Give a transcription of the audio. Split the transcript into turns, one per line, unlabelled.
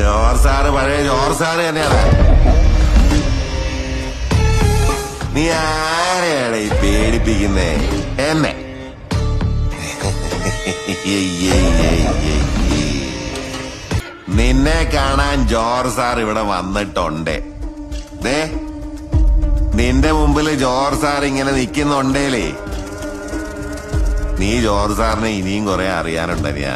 ജോർ sir പഴയ ജോർ sir തന്നെയാണ്. നീ ആരെയാണ് ഈ പേടിപ്പിക്കുന്നേ? എന്നെ. നിന്നെ കാണാൻ ജോർ സാർ ഇവിടെ വന്നിട്ടുണ്ട്. ദേ നിന്റെ മുമ്പിൽ ജോർ സാർ ഇങ്ങനെ നിൽക്കുന്നുണ്ടേലേ. നീ ജോർ സാറിനെ ഇനിയും കുറെ അറിയാനുണ്ടനിയാ